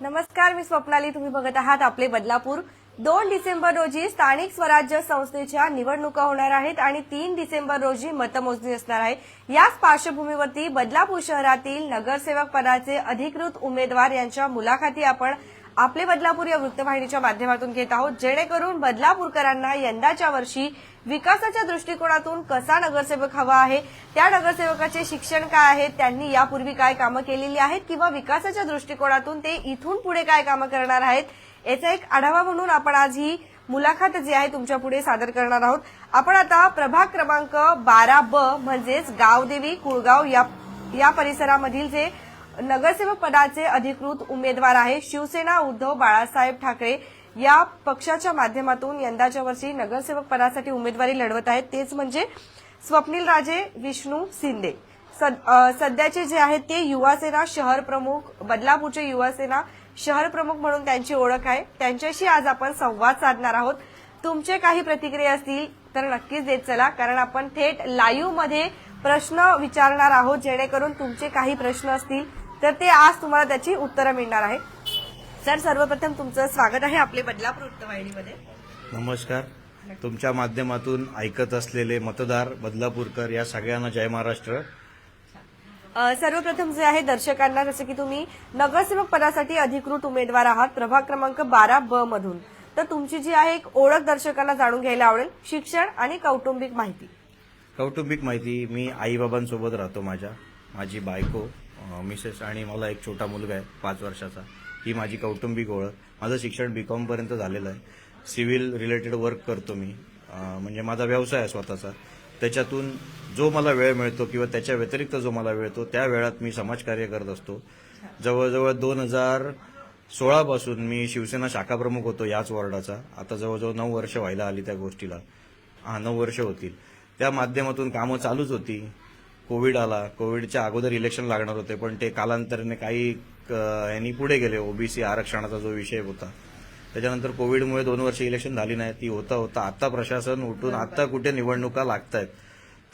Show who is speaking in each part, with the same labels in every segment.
Speaker 1: नमस्कार मी स्वप्नाली. तुम्ही बघत आहात आपले बदलापूर. दोन डिसेंबर रोजी स्थानिक स्वराज्य संस्थेच्या निवडणुका होणार आहेत आणि तीन डिसेंबर रोजी मतमोजणी असणार आहे. याच पार्श्वभूमीवरती बदलापूर शहरातील नगरसेवक पदाचे अधिकृत उमेदवार यांच्या मुलाखती आपण आपले बदलापूर या वृत्तवाहिनीच्या माध्यमातून घेत आहोत. जेणेकरून बदलापूरकरांना यंदाच्या वर्षी विकासाच्या दृष्टिकोनातून कसा नगरसेवक हवा आहे त्या नगरसेवकाचे शिक्षण काय आहे त्यांनी यापूर्वी काय कामं केलेली आहेत किंवा विकासाच्या दृष्टिकोनातून ते इथून पुढे काय कामं करणार आहेत याचा एक आढावा म्हणून आपण आज ही मुलाखत जी आहे तुमच्यापुढे सादर करणार आहोत. आपण आता प्रभाग क्रमांक बारा ब म्हणजेच गावदेवी कुळगाव या या परिसरामधील जे नगरसेवक पदाचे अधिकृत उमेदवार आहे शिवसेना उद्धव बाळासाहेब ठाकरे. या पक्षाच्या माध्यमातून यंदाच्या वर्षी नगरसेवक पदासाठी उमेदवारी लढवत आहेत. तेच म्हणजे स्वप्नील राजे विष्णू शिंदे. सद- सध्याचे जे आहेत ते युवासेना शहर प्रमुख बदलापूरचे युवासेना शहर प्रमुख म्हणून त्यांची ओळख आहे. त्यांच्याशी आज आपण संवाद साधणार आहोत. तुमचे काही प्रतिक्रिया असतील तर नक्कीच देत चला कारण आपण थेट लाईव्हमध्ये प्रश्न विचारणार आहोत जेणेकरून तुमचे काही प्रश्न असतील तर ते आज तुम्हाला त्याची उत्तरं मिळणार आहे सर सर्वप्रथम तुमचं स्वागत आहे आपले बदलापूर वृत्तवाहिनीमध्ये.
Speaker 2: नमस्कार. तुमच्या माध्यमातून ऐकत असलेले मतदार बदलापूरकर या सगळ्यांना जय महाराष्ट्र.
Speaker 1: सर्वप्रथम जे आहे दर्शकांना जसं की तुम्ही नगरसेवक पदासाठी अधिकृत उमेदवार आहात प्रभाग क्रमांक बारा ब मधून. तर तुमची जी आहे एक ओळख दर्शकांना जाणून घ्यायला आवडेल शिक्षण आणि कौटुंबिक माहिती.
Speaker 2: कौटुंबिक माहिती मी आईबाबांसोबत राहतो माझ्या माझी बायको मिसेस आणि मला एक छोटा मुलगा आहे पाच वर्षाचा. ही माझी कौटुंबिक ओळख. माझं शिक्षण बी कॉमपर्यंत झालेलं आहे. सिव्हिल रिलेटेड वर्क करतो मी. म्हणजे माझा व्यवसाय आहे स्वतःचा. त्याच्यातून जो मला वेळ मिळतो किंवा त्याच्या व्यतिरिक्त जो मला वेळ मिळतो त्या वेळात मी समाजकार्य करत असतो. जवळजवळ दोन हजार सोळापासून मी शिवसेना शाखाप्रमुख होतो याच वॉर्डाचा. आता जवळजवळ नऊ वर्ष व्हायला आली त्या गोष्टीला. हा नऊ वर्ष होतील. त्या माध्यमातून कामं चालूच होती. कोविड आला. कोविडच्या अगोदर इलेक्शन लागणार होते पण ते कालांतराने काही यांनी पुढे गेले. ओबीसी आरक्षणाचा जो विषय होता. त्याच्यानंतर कोविडमुळे दोन वर्ष इलेक्शन झाली नाही ती होता होता. आता प्रशासन उठून आता कुठे निवडणुका लागत आहेत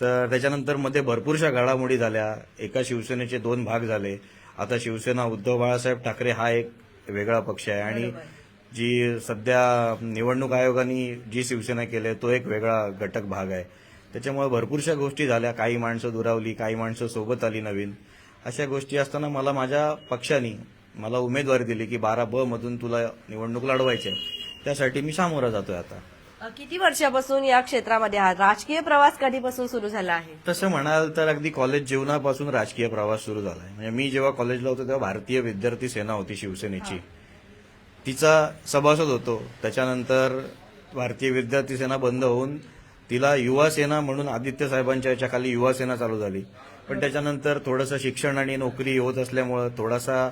Speaker 2: तर त्याच्यानंतरमध्ये भरपूरशा घडामोडी झाल्या. एका शिवसेनेचे दोन भाग झाले. आता शिवसेना उद्धव बाळासाहेब ठाकरे हा एक वेगळा पक्ष आहे. आणि जी सध्या निवडणूक आयोगाने जी शिवसेना केली तो एक वेगळा घटक भाग आहे. त्याच्यामुळे भरपूरशा गोष्टी झाल्या. काही माणसं दुरावली काही माणसं सोबत आली नवीन. अशा गोष्टी असताना मला माझ्या पक्षाने मला उमेदवारी दिली की बारा ब मधून तुला निवडणूक लढवायची आहे. त्यासाठी मी सामोरा जातोय आता.
Speaker 1: किती वर्षापासून या क्षेत्रामध्ये आहात? राजकीय प्रवास कधीपासून सुरू झाला आहे?
Speaker 2: तसं म्हणाल तर अगदी कॉलेज जीवनापासून राजकीय प्रवास सुरू झालाय म्हणजे मी जेव्हा कॉलेजला होतो तेव्हा भारतीय विद्यार्थी सेना होती शिवसेनेची. तिचा सभासद होतो. त्याच्यानंतर भारतीय विद्यार्थी सेना बंद होऊन तिला युवासेना म्हणून आदित्य साहेबांच्या याच्याखाली युवासेना चालू झाली. पण त्याच्यानंतर थोडंसं शिक्षण आणि नोकरी होत असल्यामुळं थोडासा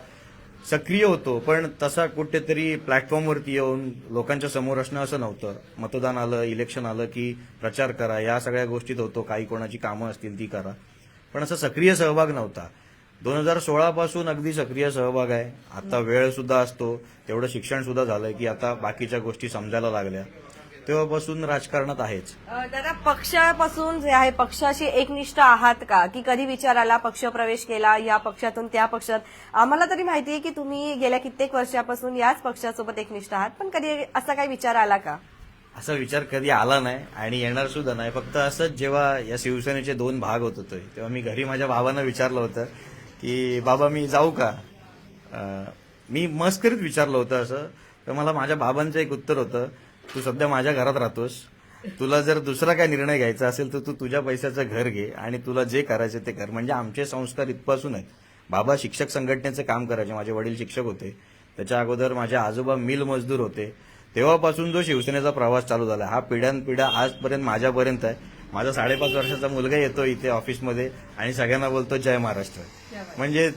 Speaker 2: सक्रिय होतो. पण तसा कुठेतरी प्लॅटफॉर्मवरती येऊन लोकांच्या समोर असणं असं नव्हतं. मतदान आलं इलेक्शन आलं की प्रचार करा या सगळ्या गोष्टीत होतो. काही कोणाची कामं असतील ती करा. पण असा सक्रिय सहभाग नव्हता. दोन हजार सोळापासून अगदी सक्रिय सहभाग आहे. आता वेळ सुद्धा असतो. तेवढं शिक्षण सुद्धा झालंय की आता बाकीच्या गोष्टी समजायला लागल्या. तेव्हापासून राजकारणात आहेच.
Speaker 1: दादा पक्षापासून जे आहे पक्षाशी एकनिष्ठ आहात का? की कधी विचार आला पक्ष प्रवेश केला या पक्षातून त्या पक्षात? आम्हाला तरी माहिती आहे की तुम्ही गेल्या कित्येक वर्षापासून याच पक्षासोबत एकनिष्ठ आहात पण कधी असा काही विचार आला का?
Speaker 2: असा विचार कधी आला नाही आणि येणार सुद्धा नाही. फक्त असंच जेव्हा या शिवसेनेचे दोन भाग होत होते तेव्हा मी घरी माझ्या बाबांना विचारलं होतं की बाबा मी जाऊ का? मी मस्करीत विचारलं होतं असं. तर मला माझ्या बाबांचं एक उत्तर होतं तू सध्या माझ्या घरात राहतोस. तुला जर दुसरा काय निर्णय घ्यायचा असेल तर तू तुझ्या पैशाचं घर घे आणि तुला जे करायचं ते कर. म्हणजे आमचे संस्कार इथपासून आहेत. बाबा शिक्षक संघटनेचं काम करायचे. माझे वडील शिक्षक होते. त्याच्या अगोदर माझे आजोबा मिल मजदूर होते. तेव्हापासून जो शिवसेनेचा प्रवास चालू झाला. हा पिढ्यानपिढ्या आजपर्यंत माझ्यापर्यंत आहे. माझा साडेपाच वर्षाचा मुलगा येतो इथे ऑफिसमध्ये आणि सगळ्यांना बोलतो जय महाराष्ट्र. म्हणजे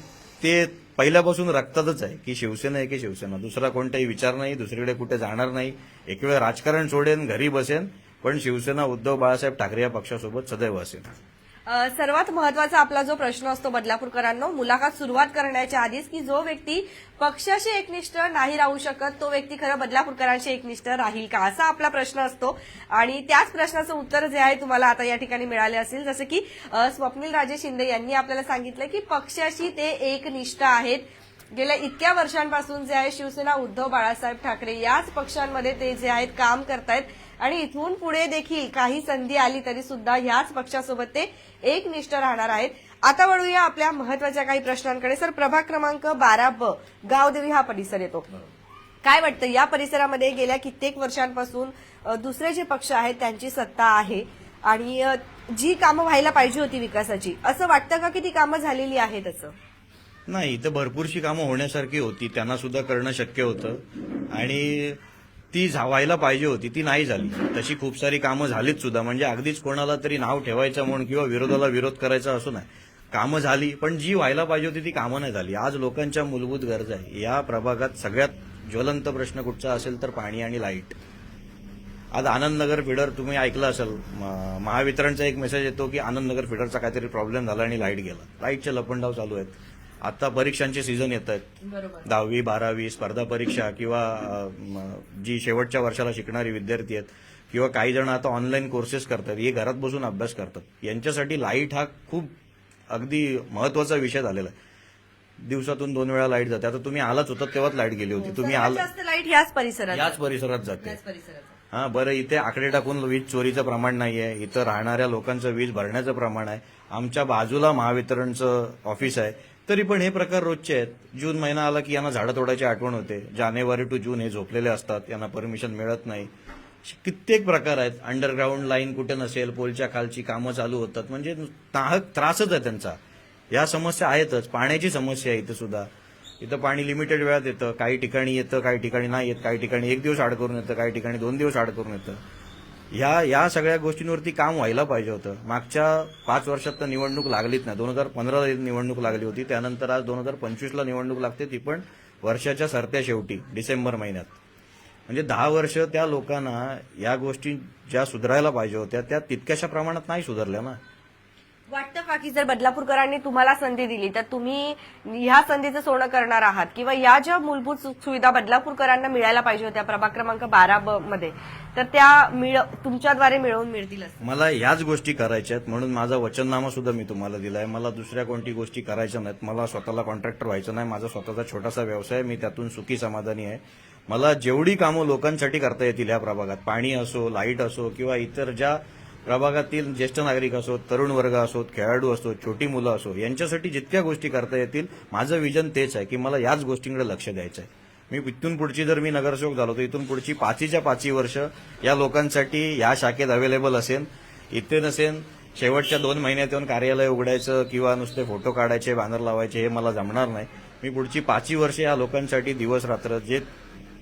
Speaker 2: ते पहिल्यापासून रक्तातच आहे की शिवसेना आहे की शिवसेना. दुसरा कोणताही विचार नाही दुसरीकडे कुठे जाणार नाही. एक वेळ राजकारण सोडेन घरी बसेन पण शिवसेना उद्धव बाळासाहेब ठाकरे या पक्षासोबत सदैव असेल
Speaker 1: सर्वात महत्त्वाचा आपला जो प्रश्न असतो बदलापूरकरांनो मुलाखत सुरुवात करण्याच्या आधीच की जो व्यक्ती पक्षाशी एकनिष्ठ नाही राहू शकत तो व्यक्ती खरं बदलापूरकरांशी एकनिष्ठ राहील का? असा आपला प्रश्न असतो. आणि त्याच प्रश्नाचं उत्तर जे आहे तुम्हाला आता या ठिकाणी मिळाले असेल. जसं की स्वप्नील राजे शिंदे यांनी आपल्याला सांगितलं की पक्षाशी ते एकनिष्ठ आहेत. गेल्या इतक्या वर्षांपासून जे आहे शिवसेना उद्धव बाळासाहेब ठाकरे याच पक्षांमध्ये ते जे आहेत काम करतायत. आणि इथून पुढे देखील काही संधी आली तरी सुद्धा ह्याच पक्षासोबत ते एकनिष्ठ राहणार आहेत. आता वळूया आपल्या महत्त्वाच्या काही प्रश्नांकडे. सर प्रभाग क्रमांक बारा ब गावदेवी हा परिसर येतो. काय वाटतं? या परिसरामध्ये गेल्या कित्येक वर्षांपासून दुसरे जे पक्ष आहेत त्यांची सत्ता आहे. आणि जी कामं व्हायला पाहिजे होती विकासाची असं वाटतं का की ती कामं झालेली आहेत असं?
Speaker 2: नाही इथं भरपूरशी कामं होण्यासारखी होती. त्यांना सुद्धा करणं शक्य होतं. आणि ती झा- व्हायला पाहिजे होती ती नाही झाली. तशी खूप सारी कामं झालीच सुद्धा. म्हणजे अगदीच कोणाला तरी नाव ठेवायचं म्हणून किंवा विरोधाला विरोध करायचा असो नाही कामं झाली पण जी व्हायला पाहिजे होती ती कामं नाही झाली. आज लोकांच्या मूलभूत गरजा आहे. या प्रभागात सगळ्यात ज्वलंत प्रश्न कुठचा असेल तर पाणी आणि लाइट. आज आनंदनगर फिडर तुम्ही ऐकलं असेल म- महावितरणचा एक मेसेज येतो की आनंदनगर फिडरचा काहीतरी प्रॉब्लेम झाला आणि लाइट गेला. लाईटचे लपंडाव चालू आहेत. आता परीक्षांचे सीझन येत आहेत. दहावी बारावी स्पर्धा परीक्षा किंवा जी शेवटच्या वर्षाला शिकणारी विद्यार्थी आहेत किंवा काही जण आता ऑनलाईन कोर्सेस करतात हे घरात बसून अभ्यास करतात. यांच्यासाठी लाइट हा खूप अगदी महत्त्वाचा विषय झालेला आहे. दिवसातून दोन वेळा लाइट जाते. आता तुम्ही आलाच होतात तेव्हाच लाइट गेली होती. तुम्ही आला
Speaker 1: लाइट ह्याच परिसरात
Speaker 2: याच परिसरात जाते.
Speaker 1: याच
Speaker 2: हा बरं इथे आकडे टाकून वीज चोरीचं प्रमाण नाहीये. इथं राहणाऱ्या लोकांचं वीज भरण्याचं प्रमाण आहे. आमच्या बाजूला महावितरणचं ऑफिस आहे. तरी पण हे प्रकार रोजचे आहेत. जून महिना आला की यांना झाडं तोडायची आठवण होते. जानेवारी टू जून हे झोपलेले असतात. यांना परमिशन मिळत नाही. कित्येक प्रकार आहेत. अंडरग्राऊंड लाईन कुठे नसेल पोलच्या खालची कामं चालू होतात. म्हणजे नाहक त्रासच आहे त्यांचा. या समस्या आहेतच. पाण्याची समस्या आहे इथं सुद्धा. इथं पाणी लिमिटेड वेळात येतं. काही ठिकाणी येतं काही ठिकाणी नाही येत. काही ठिकाणी एक दिवस आड करून येतं काही ठिकाणी दोन दिवस आड करून येतं. ह्या या सगळ्या गोष्टींवरती काम व्हायला पाहिजे होतं. मागच्या पाच वर्षात तर निवडणूक लागलीच नाही. दोन हजार पंधराला निवडणूक लागली होती त्यानंतर आज दोन हजार पंचवीसला निवडणूक लागते ती पण वर्षाच्या सरत्या शेवटी डिसेंबर महिन्यात. म्हणजे दहा वर्ष त्या लोकांना या गोष्टी ज्या सुधारायला पाहिजे होत्या त्या तितक्याशा प्रमाणात नाही सुधारल्या ना.
Speaker 1: वाटतं का की जर बदलापूरकरांनी तुम्हाला संधी दिली तर तुम्ही ह्या संधीचं सोनं करणार आहात? किंवा या ज्या मूलभूत सुविधा बदलापूरकरांना मिळायला पाहिजे होत्या प्रभाग क्रमांक बारा ब मध्ये तर त्या मिळ तुमच्याद्वारे मिळवून मिळतील
Speaker 2: मला याच गोष्टी करायच्या आहेत म्हणून माझा वचननामा सुद्धा मी तुम्हाला दिलाय. मला दुसऱ्या कोणती गोष्टी करायच्या नाहीत. मला स्वतःला कॉन्ट्रॅक्टर व्हायचं नाही. माझा स्वतःचा छोटासा व्यवसाय मी त्यातून सुखी समाधानी आहे. मला जेवढी कामं लोकांसाठी करता येतील या प्रभागात पाणी असो लाइट असो किंवा इतर ज्या प्रभागातील ज्येष्ठ नागरिक असोत तरुण वर्ग असोत खेळाडू असोत छोटी मुलं असो यांच्यासाठी जितक्या गोष्टी करता येतील माझं विजन तेच आहे की मला याच गोष्टींकडे लक्ष द्यायचं आहे मी इथून पुढची जर मी नगरसेवक झालो तर इथून पुढची पाचीच्या पाचवी वर्ष या लोकांसाठी या शाखेत अवेलेबल असेल इथे नसेल शेवटच्या दोन महिन्यात येऊन कार्यालय उघडायचं किंवा नुसते फोटो काढायचे बॅनर लावायचे हे मला जमणार नाही. मी पुढची पाचवी वर्ष या लोकांसाठी दिवस रात्र जे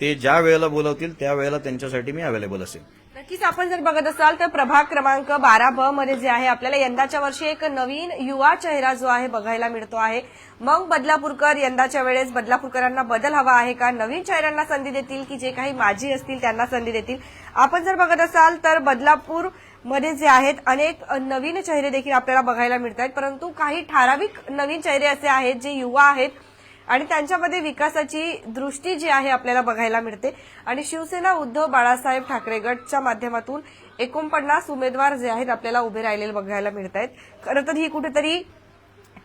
Speaker 2: ते ज्या वेळेला बोलवतील त्या वेळेला त्यांच्यासाठी मी अवेलेबल असेल
Speaker 1: नक्कीच आपण जर बघत असाल तर प्रभाग क्रमांक बारा ब मध्ये जे आहे आपल्याला यंदाच्या वर्षी एक नवीन युवा चेहरा जो आहे बघायला मिळतो आहे. मग बदलापूरकर यंदाच्या वेळेस बदलापूरकरांना बदल हवा आहे का? नवीन चेहऱ्यांना संधी देतील की जे काही माजी असतील त्यांना संधी देतील? आपण जर बघत असाल तर बदलापूरमध्ये जे आहेत अनेक नवीन चेहरे देखील आपल्याला बघायला मिळत आहेत परंतु काही ठराविक नवीन चेहरे असे आहेत जे युवा आहेत आणि त्यांच्यामध्ये विकासाची दृष्टी जी आहे आपल्याला बघायला मिळते. आणि शिवसेना उद्धव बाळासाहेब ठाकरे गटच्या माध्यमातून एकोणपन्नास उमेदवार जे आहेत आपल्याला उभे राहिलेले बघायला मिळत आहेत खरं तर ही कुठेतरी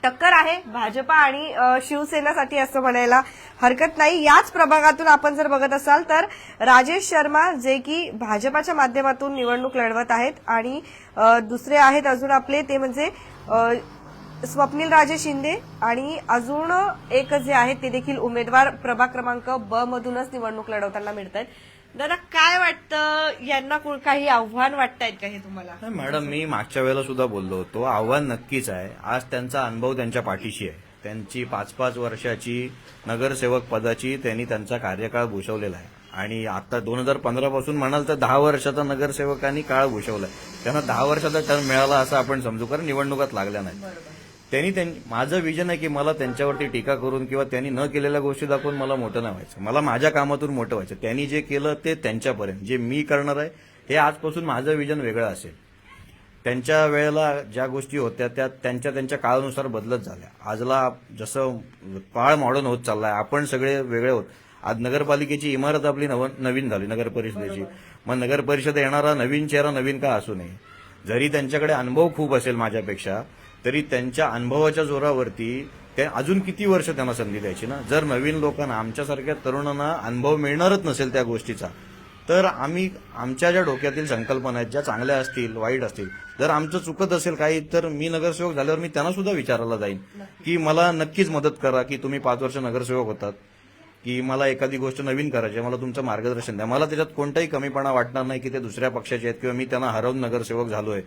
Speaker 1: टक्कर आहे. भाजपा आणि शिवसेनासाठी असं म्हणायला हरकत नाही. याच प्रभागातून आपण जर बघत असाल तर राजेश शर्मा जे की भाजपाच्या माध्यमातून निवडणूक लढवत आहेत आणि दुसरे आहेत अजून आपले ते म्हणजे स्वप्नील राजे शिंदे आणि अजून एक जे आहेत ते देखील उमेदवार प्रभाग क्रमांक ब मधूनच निवडणूक लढवताना मिळत आहेत दादा काय वाटतं? यांना काही आव्हान वाटतायत का हे तुम्हाला?
Speaker 2: मॅडम मी मागच्या वेळेला सुद्धा बोललो होतो. आव्हान नक्कीच आहे. आज त्यांचा अनुभव त्यांच्या पाठीशी आहे. त्यांची पाच पाच वर्षाची नगरसेवक पदाची त्यांनी त्यांचा कार्यकाळ भूषवलेला आहे. आणि आता दोन हजार पंधरा पासून म्हणाल तर दहा वर्षाचा नगरसेवकांनी काळ भूषवलाय. त्यांना दहा वर्षाचा टर्म मिळाला असं आपण समजू कारण निवडणुकात लागल्या नाही त्यांनी त्यां- माझं विजन आहे की मला त्यांच्यावरती टीका करून किंवा त्यांनी न केलेल्या गोष्टी दाखवून मला मोठं नाही व्हायचं. मला माझ्या कामातून मोठं व्हायचं. त्यांनी जे केलं ते त्यांच्यापर्यंत. जे मी करणार आहे हे आजपासून माझं विजन वेगळं असेल. त्यांच्या वेळेला ज्या गोष्टी होत्या त्या त्यांच्या त्यांच्या काळानुसार बदलत झाल्या. आजला जसं काळ मॉडर्न होत चाललाय आपण सगळे वेगळे होत आज नगरपालिकेची इमारत आपली नव- नवीन झाली नगर परिषदेची. मग नगर परिषद येणारा नवीन चेहरा नवीन का असू नये? जरी त्यांच्याकडे अनुभव खूप असेल माझ्यापेक्षा तरी त्यांच्या अनुभवाच्या जोरावरती ते अजून किती वर्ष त्यांना संधी द्यायची ना? जर नवीन लोकांना आमच्यासारख्या तरुणांना अनुभव मिळणारच नसेल त्या गोष्टीचा तर आम्ही आमच्या ज्या डोक्यातील संकल्पना आहेत ज्या चांगल्या असतील वाईट असतील जर आमचं चुकत असेल काही तर मी नगरसेवक झाल्यावर मी त्यांना सुद्धा विचारायला जाईन की मला नक्कीच मदत करा की तुम्ही पाच वर्ष नगरसेवक होतात की मला एखादी गोष्ट नवीन करायची आहे मला तुमचं मार्गदर्शन द्या. मला त्याच्यात कोणताही कमीपणा वाटणार नाही की ते दुसऱ्या पक्षाचे आहेत किंवा मी त्यांना हरवून नगरसेवक झालोय.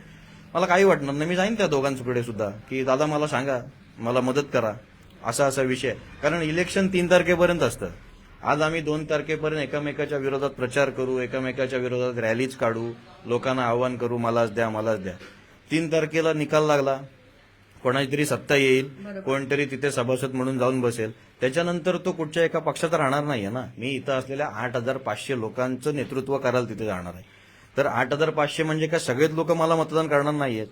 Speaker 2: मला काही वाटणार नाही. मी जाईन त्या दोघांकडे सुद्धा. की दादा मला सांगा मला मदत करा. असा असा विषय. कारण इलेक्शन तीन तारखेपर्यंत असतं. आज आम्ही दोन तारखेपर्यंत एकमेकाच्या विरोधात प्रचार करू एकमेकाच्या विरोधात रॅलीज काढू लोकांना आव्हान करू मलाच द्या मलाच द्या. तीन तारखेला निकाल लागला. कोणाची तरी सत्ता येईल कोणतरी तिथे सभासद म्हणून जाऊन बसेल. त्याच्यानंतर तो कुठच्या एका पक्षात राहणार नाहीये ना. मी इथं असलेल्या आठ हजार पाचशे लोकांचं नेतृत्व करायला तिथे जाणार आहे. तर आठ हजार पाचशे म्हणजे काय? सगळेच लोक मला मतदान करणार नाहीयेत.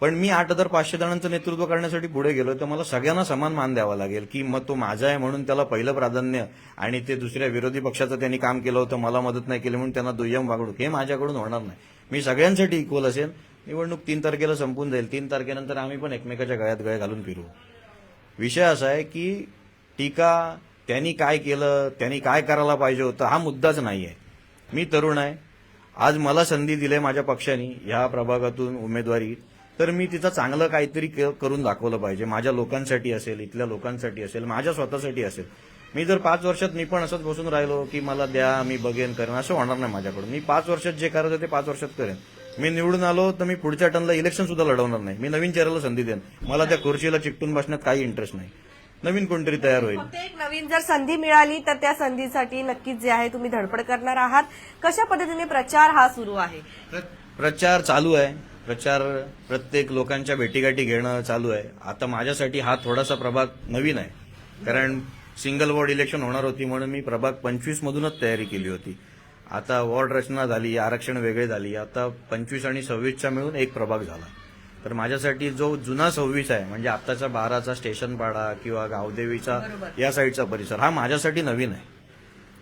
Speaker 2: पण मी आठ हजार पाचशे जणांचं नेतृत्व करण्यासाठी पुढे गेलो तर मला सगळ्यांना समान मान द्यावा लागेल की मग तो माझा आहे म्हणून त्याला पहिलं प्राधान्य आणि ते दुसऱ्या विरोधी पक्षाचं त्यांनी काम केलं होतं मला मदत नाही केली म्हणून त्यांना दुय्यम वागणूक. हे माझ्याकडून होणार नाही. मी सगळ्यांसाठी इक्वल असेल. निवडणूक तीन तारखेला संपून जाईल. तीन तारखेनंतर आम्ही पण एकमेकाच्या गळ्यात गळे घालून फिरू. विषय असा आहे की टीका त्यांनी काय केलं त्यांनी काय करायला पाहिजे होतं हा मुद्दाच नाही आहे मी तरुण आहे. आज मला संधी दिली आहे माझ्या पक्षाने ह्या प्रभागातून उमेदवारी. तर मी तिचं चांगलं काहीतरी क- करून दाखवलं पाहिजे. माझ्या लोकांसाठी असेल इथल्या लोकांसाठी असेल माझ्या स्वतःसाठी असेल. मी जर पाच वर्षात मी पण असंच बसून राहिलो की मला द्या मी बघेन करेन असं होणार नाही माझ्याकडून. मी पाच वर्षात जे करायचं ते पाच वर्षात करेन. मी निवडून आलो तर मी पुढच्या टर्नला इलेक्शन सुद्धा लढवणार नाही. मी नवीन चेहऱ्याला संधी देईन. मला त्या खुर्चीला चिकटून बसण्यात काही इंटरेस्ट नाही. नवीन कोणतरी तयार होईल.
Speaker 1: फक्त एक नवीन जर संधी मिळाली तर त्या संधीसाठी नक्कीच जे आहे तुम्ही धडपड करणार आहात. कशा पद्धतीने प्रचार हा सुरू आहे?
Speaker 2: प्र- प्रचार चालू आहे. प्रचार प्रत्येक लोकांच्या भेटीगाठी घेणं चालू आहे. आता माझ्यासाठी हा थोडासा प्रभाग नवीन आहे. कारण सिंगल वॉर्ड इलेक्शन होणार होती म्हणून मी प्रभाग पंचवीस मधूनच तयारी केली होती. आता वॉर्ड रचना झाली आरक्षण वेगळे झाली. आता पंचवीस आणि सव्वीसचा मिळून एक प्रभाग झाला. तर माझ्यासाठी जो जुना सव्वीस आहे म्हणजे आत्ताचा बाराचा स्टेशन पाडा किंवा गावदेवीचा या साईडचा परिसर हा माझ्यासाठी नवीन आहे.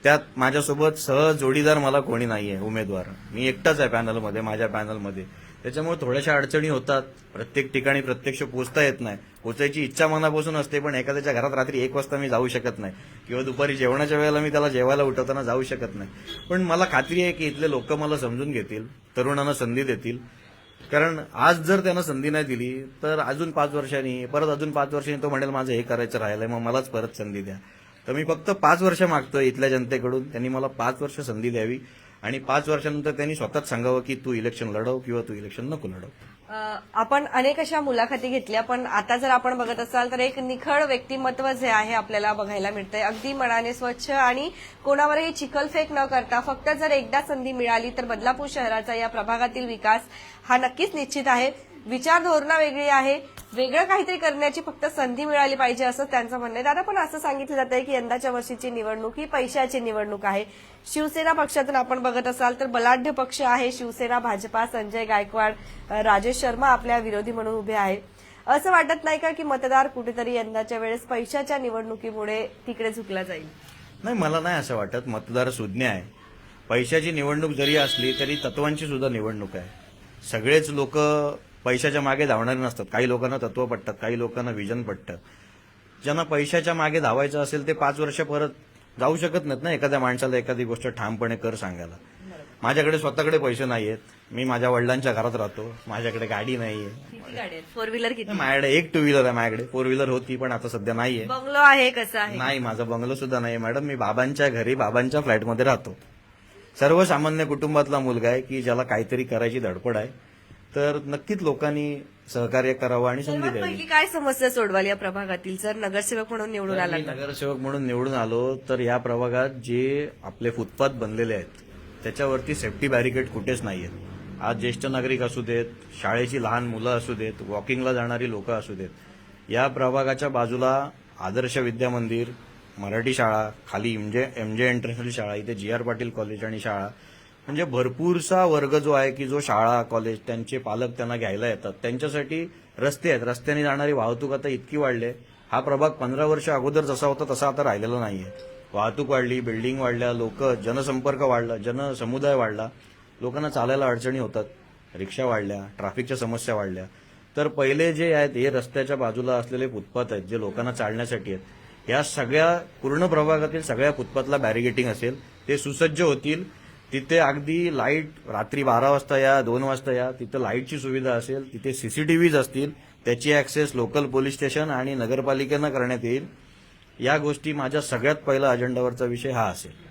Speaker 2: त्यात माझ्यासोबत सह जोडीदार मला कोणी नाहीये उमेदवार. मी एकटाच आहे पॅनलमध्ये माझ्या पॅनलमध्ये. त्याच्यामुळे थोड्याशा अडचणी होतात. प्रत्येक ठिकाणी प्रत्यक्ष पोचता येत नाही. पोचायची इच्छा मनापासून असते पण एखाद्याच्या घरात रात्री एक वाजता मी जाऊ शकत नाही. किंवा दुपारी जेवणाच्या वेळेला मी त्याला जेवायला उठवताना जाऊ शकत नाही. पण मला खात्री आहे की इथले लोक मला समजून घेतील तरुणांना संधी देतील. कारण आज जर त्यांना संधी नाही दिली तर अजून पाच वर्षांनी परत अजून पाच वर्षांनी तो म्हणेल माझं हे करायचं राहिलंय मग मलाच परत संधी द्या. तर मी फक्त पाच वर्ष मागतोय इथल्या जनतेकडून. त्यांनी मला पाच वर्ष संधी द्यावी आणि पाच वर्षानंतर त्यांनी स्वतःच सांगावं की तू इलेक्शन लढव किंवा तू इलेक्शन नको लढव.
Speaker 1: आपण अनेक अशा मुलाखती घेतल्या पण आता जर आपण बघत असाल तर एक निखळ व्यक्तिमत्व जे आहे आपल्याला बघायला मिळतंय. अगदी मनाने स्वच्छ आणि कोणावरही चिखलफेक न करता फक्त जर एकदा संधी मिळाली तर बदलापूर शहराचा या प्रभागातील विकास हा नक्कीच निश्चित आहे. विचार धोरणा वेगळी आहे. वेगळं काहीतरी करण्याची फक्त संधी मिळाली पाहिजे असं त्यांचं म्हणणं आहे. दादा पण असं सांगितलं जात आहे की यंदाच्या वर्षीची निवडणूक ही पैशाची निवडणूक आहे. शिवसेना पक्षातून आपण बघत असाल तर बलाढ्य पक्ष आहे. शिवसेना भाजपा संजय गायकवाड राजेश शर्मा आपल्या विरोधी म्हणून उभे आहेत असं वाटत नाही का की मतदार कुठेतरी यंदाच्या वेळेस पैशाच्या निवडणुकीमुळे तिकडे झुकला जाईल?
Speaker 2: नाही मला नाही असं वाटत. मतदार सुज्ञ आहे. पैशाची निवडणूक जरी असली तरी तत्वांची सुद्धा निवडणूक आहे. सगळेच लोक पैशाच्या मागे धावणारे नसतात. काही लोकांना तत्व पडतात काही लोकांना विजन पडतं ज्यांना पैशाच्या मागे धावायचं असेल ते पाच वर्ष परत जाऊ शकत नाहीत ना एखाद्या माणसाला एखादी गोष्ट ठामपणे कर सांगायला. माझ्याकडे स्वतःकडे पैसे नाहीयेत. मी माझ्या वडिलांच्या घरात राहतो. माझ्याकडे गाडी
Speaker 1: गाडी आहेत? फोर व्हीलर किती?
Speaker 2: माझ्याकडे एक टू व्हीलर आहे माझ्याकडे. फोर व्हीलर होती पण आता सध्या नाहीये.
Speaker 1: बंगलो आहे कसं आहे?
Speaker 2: नाही माझा बंगलो सुद्धा नाही मॅडम मी बाबांच्या घरी बाबांच्या फ्लॅटमध्ये राहतो. सर्वसामान्य कुटुंबातला मुलगा आहे की ज्याला काहीतरी करायची धडपड आहे. तर नक्कीच लोकांनी सहकार्य करावं आणि संधी द्यावी.
Speaker 1: काय समस्या सोडवाल या प्रभागातील? जर नगरसेवक म्हणून निवडून आला
Speaker 2: नगरसेवक म्हणून निवडून आलो तर या प्रभागात जे आपले फुटपाथ बनलेले आहेत त्याच्यावरती सेफ्टी बॅरिकेड कुठेच नाहीयेत. आज ज्येष्ठ नागरिक असू देत शाळेची लहान मुलं असू देत वॉकिंगला जाणारी लोक असू देत या प्रभागाच्या बाजूला आदर्श विद्या मंदिर मराठी शाळा खाली म्हणजे एम जे इंटरनॅशनल शाळा इथे जी आर पाटील कॉलेज आणि शाळा म्हणजे भरपूरसा वर्ग जो आहे की जो शाळा कॉलेज त्यांचे पालक त्यांना घ्यायला येतात. त्यांच्यासाठी रस्ते आहेत. रस्त्याने जाणारी वाहतूक आता इतकी वाढली हा प्रभाग पंधरा वर्ष अगोदर जसा होता तसा आता राहिलेला नाही आहे वाहतूक वाढली बिल्डिंग वाढल्या लोक जनसंपर्क वाढला जनसमुदाय वाढला. लोकांना चालायला अडचणी होतात. रिक्षा वाढल्या ट्रॅफिकच्या समस्या वाढल्या. तर पहिले जे आहेत हे रस्त्याच्या बाजूला असलेले फुटपाथ आहेत जे लोकांना चालण्यासाठी आहेत. या सगळ्या पूर्ण प्रभागातील सगळ्या फुटपाथला बॅरिगेटिंग असेल ते सुसज्ज होतील. तिथे अगदी लाइट रात्री बारा वाजता या दोन वाजता या तिथं लाईटची सुविधा असेल तिथे सीसीटीव्हीज असतील त्याची ऍक्सेस लोकल पोलीस स्टेशन आणि नगरपालिकेनं करण्यात येईल. या गोष्टी माझ्या सगळ्यात पहिला अजेंडावरचा विषय हा असेल.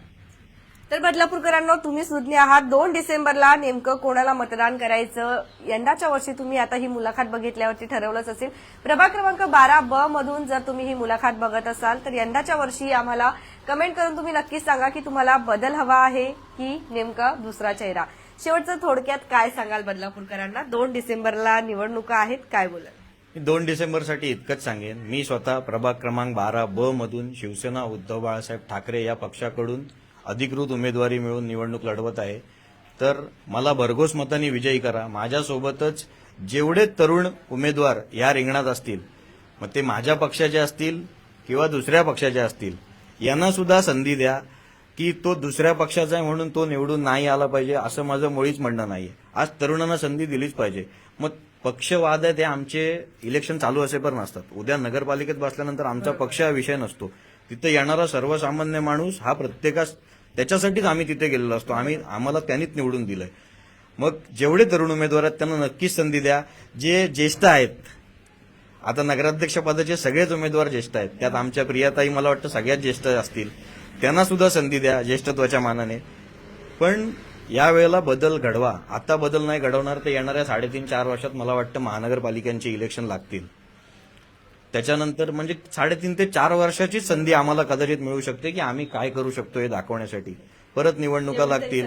Speaker 1: तर बदलापूरकरांनो तुम्ही सुज्ञ आहात. दोन डिसेंबरला नेमकं कोणाला मतदान करायचं? यंदाच्या वर्षी तुम्ही आता ही मुलाखत बघितल्यावरती ठरवलंच असेल. प्रभाग क्रमांक बारा ब मधून जर तुम्ही ही मुलाखत बघत असाल तर यंदाच्या वर्षी आम्हाला कमेंट करून तुम्ही नक्कीच सांगा की तुम्हाला बदल हवा आहे की नेमका दुसरा चेहरा. शेवटचं थोडक्यात काय सांगाल बदलापूरकरांना? दोन डिसेंबरला निवडणुका आहेत काय बोलाल?
Speaker 2: मी दोन डिसेंबरसाठी इतकंच सांगेन. मी स्वतः प्रभाग क्रमांक बारा ब मधून शिवसेना उद्धव बाळासाहेब ठाकरे या पक्षाकडून अधिकृत उमेदवारी मिळून निवडणूक लढवत आहे. तर मला भरघोस मताने विजयी करा. माझ्यासोबतच जेवढे तरुण उमेदवार या रिंगणात असतील मग ते माझ्या पक्षाचे असतील किंवा दुसऱ्या पक्षाचे असतील यांना सुद्धा संधी द्या की तो दुसऱ्या पक्षाचा आहे म्हणून तो निवडून नाही आला पाहिजे असं माझं मुळीच म्हणणं नाहीये. आज तरुणांना संधी दिलीच पाहिजे. मग पक्षवाद आहे ते आमचे इलेक्शन चालू असे पण नसतात. उद्या नगरपालिकेत बसल्यानंतर आमचा पक्ष हा विषय नसतो. तिथे येणारा सर्वसामान्य माणूस हा प्रत्येकास त्याच्यासाठीच आम्ही तिथे गेलेलो असतो. आम्ही आम्हाला त्यांनीच निवडून दिलंय. मग जेवढे तरुण उमेदवार आहेत त्यांना नक्कीच संधी द्या. जे ज्येष्ठ आहेत आता नगराध्यक्षपदाचे सगळेच उमेदवार ज्येष्ठ आहेत. त्यात आमच्या प्रियाताई मला वाटतं सगळ्यात ज्येष्ठ असतील. त्यांना सुद्धा संधी द्या ज्येष्ठत्वाच्या मानाने. पण यावेळेला बदल घडवा. आता बदल नाही घडवणार तर येणाऱ्या साडेतीन चार वर्षात मला वाटतं महानगरपालिकांची इलेक्शन लागतील. त्याच्यानंतर म्हणजे साडेतीन ते चार वर्षाची संधी आम्हाला कदाचित मिळू शकते की आम्ही काय करू शकतो हे दाखवण्यासाठी. परत निवडणुका लागतील.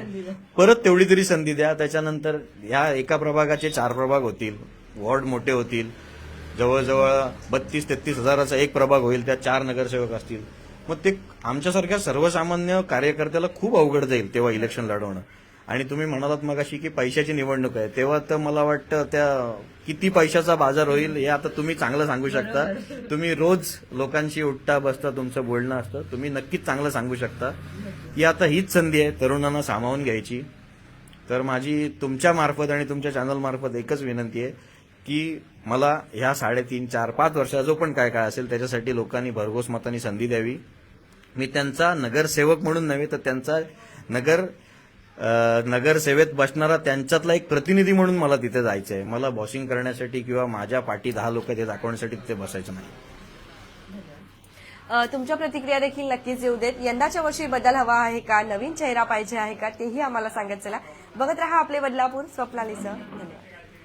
Speaker 2: परत तेवढी तरी संधी द्या. त्याच्यानंतर या एका प्रभागाचे चार प्रभाग होतील. वॉर्ड मोठे होतील. जवळजवळ बत्तीस तेहतीस हजाराचा एक प्रभाग होईल. त्यात चार नगरसेवक असतील. मग ते आमच्यासारख्या सर्वसामान्य कार्यकर्त्याला खूप अवघड जाईल तेव्हा इलेक्शन लढवणं. आणि तुम्ही म्हणालात मग अशी की पैशाची निवडणूक आहे. तेव्हा तर मला वाटतं त्या किती पैशाचा बाजार होईल हे आता तुम्ही चांगलं सांगू शकता. तुम्ही रोज लोकांशी उठता बसता तुमचं बोलणं असतं. तुम्ही नक्कीच चांगलं सांगू शकता. ही आता हीच संधी आहे तरुणांना सामावून घ्यायची. तर माझी तुमच्या मार्फत आणि तुमच्या चॅनल मार्फत एकच विनंती आहे की मला ह्या साडेतीन चार पाच वर्षा जो पण काय काय असेल त्याच्यासाठी लोकांनी भरघोस मतांनी संधी द्यावी. मी त्यांचा नगरसेवक म्हणून नव्हे तर त्यांचा नगर नगरसेवेत बसणारा त्यांच्यातला एक प्रतिनिधी म्हणून मला तिथे जायचं आहे मला बॉसिंग करण्यासाठी किंवा माझ्या पाठी दहा लोक ते दाखवण्यासाठी तिथे बसायचं नाही.
Speaker 1: तुमच्या प्रतिक्रिया देखील नक्कीच येऊ देत. यंदाच्या वर्षी बदल हवा आहे का? नवीन चेहरा पाहिजे आहे का? तेही आम्हाला सांगत चला. बघत रहा आपले बदलापूर. स्वप्नालीचं धन्यवाद.